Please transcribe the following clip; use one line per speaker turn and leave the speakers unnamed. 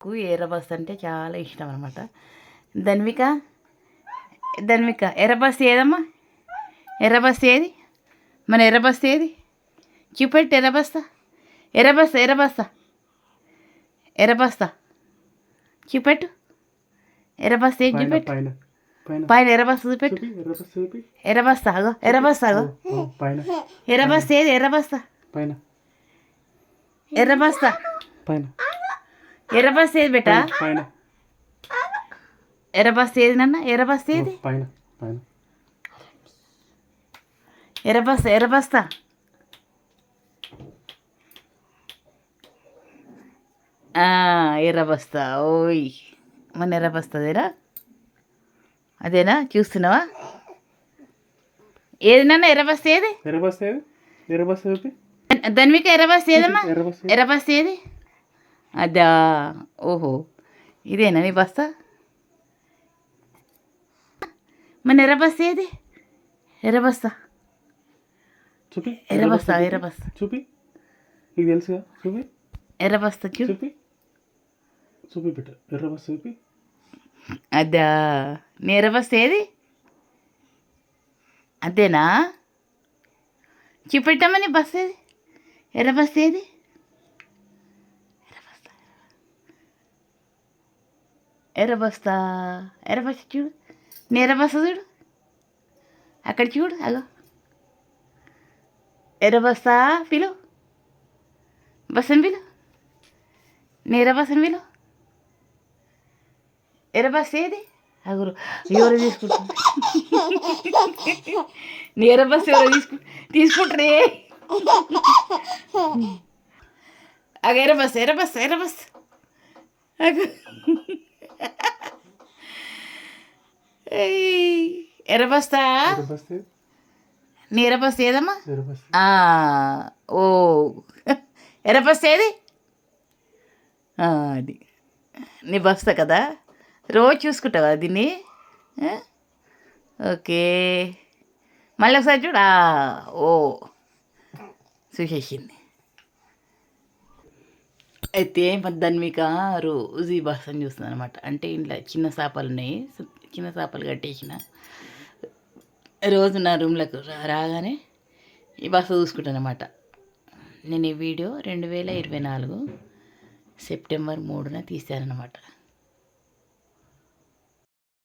నాకు ఎర్రబస్ అంటే చాలా ఇష్టం అనమాట ధన్విక ధన్విక ఎర్రబస్ ఏదమ్మా? ఎర్రబస్ ఏది? మన ఎర్రబస్ ఏది? చూపెట్టు ఎర్రబస్తా ఎర్రబస్త ఎర్రబస్తా ఎర్రబస్తా చూపెట్టు. ఎర్రబస్త ఏది చూపెట్టు?
పైన
ఎర్రబస్త చూపెట్టు.
చూపి ఎర్ర బస్ చూపి
ఎర్రబస్తా అగో ఎర్రబస్తా అగో ఎర్రబస్త ఏది? ఎర్రబస్తా
పైన.
ఎర్రబస్తా
పైన.
ఎర్రబస్త ఏది బేటా?
పైన
ఎర్రబస్త ఏది నాన్న? ఎర్రబస్త ఏది?
పైన పైన.
ఎర్రబస్త ఎర్రబస్తా ఆ, ఎర్రబస్తా ఓయ్. మన ఎర్రబస్తా అదేనా? అదేనా? చూస్తున్నావా? ఏది నాన్న? ఎర్రబస్త ఏది?
ఎర్ర బస్ ఏది? ఎర్ర బస్ చూపి
ధన్విక ఎర్రబస్త ఏదమ్మా?
ఎర్ర బస్
ఎర్రబస్త ఏది? అదా ఓహో. ఇదేనా నీ బస్తా? మన ఎర్రబస్త ఏది? ఎర్రబస్తా
చూపి.
ఎర్రబస్తా ఎర్రబస్తా
చూపి. నీకు తెలుసుగా? చూపి.
ఎర్రబస్తా చూ
చూపి. చూపి బిడ్డ. ఎర్ర బస్ చూపి.
అదా నీ ఎర్రబస్త ఏది? అంతేనా చూపెట్టమ్మా నీ బస్సు ఏది? ఎర్రబస్త ఏది? ఎర్రబస్తా ఎర్రబస్త చూడు. నీ ఎర్రబస్త చూడు. అక్కడ చూడు అగో. ఎర్రబస్తా పిలు. బసం పిలు. నీ ఎర్రబస్సని పిలు. ఎర్రబస్ ఏది? అగురు. ఎవరు తీసుకుంటారు? నీ ఎర్రబస్ ఎవరు తీసుకు తీసుకుంటారే అగ ఎర్రబస్ ఎర్రబస్ ఎర్రబస్ అగు. ఎర్రబస్తా నీ ఏదమ్మా? ఓ. ఎర్రబస్ ఏది? అది. నీ బస్తా కదా? రోజు చూసుకుంటావు దీన్ని? ఓకే. మళ్ళీ ఒకసారి చూడా. ఓ. చూసేసింది. అయితే మరి ధన్విక రోజు ఈ బస్సని చూస్తుంది అనమాట అంటే ఇంట్లో చిన్న చేపలు ఉన్నాయి. చిన్న చేపలు కట్టేసిన. రోజు నా రూమ్లకు రా- రాగానే ఈ బస్సు చూసుకుంటాను అనమాట నేను ఈ వీడియో రెండు వేల ఇరవై నాలుగు సెప్టెంబర్ మూడున తీశానన్నమాట.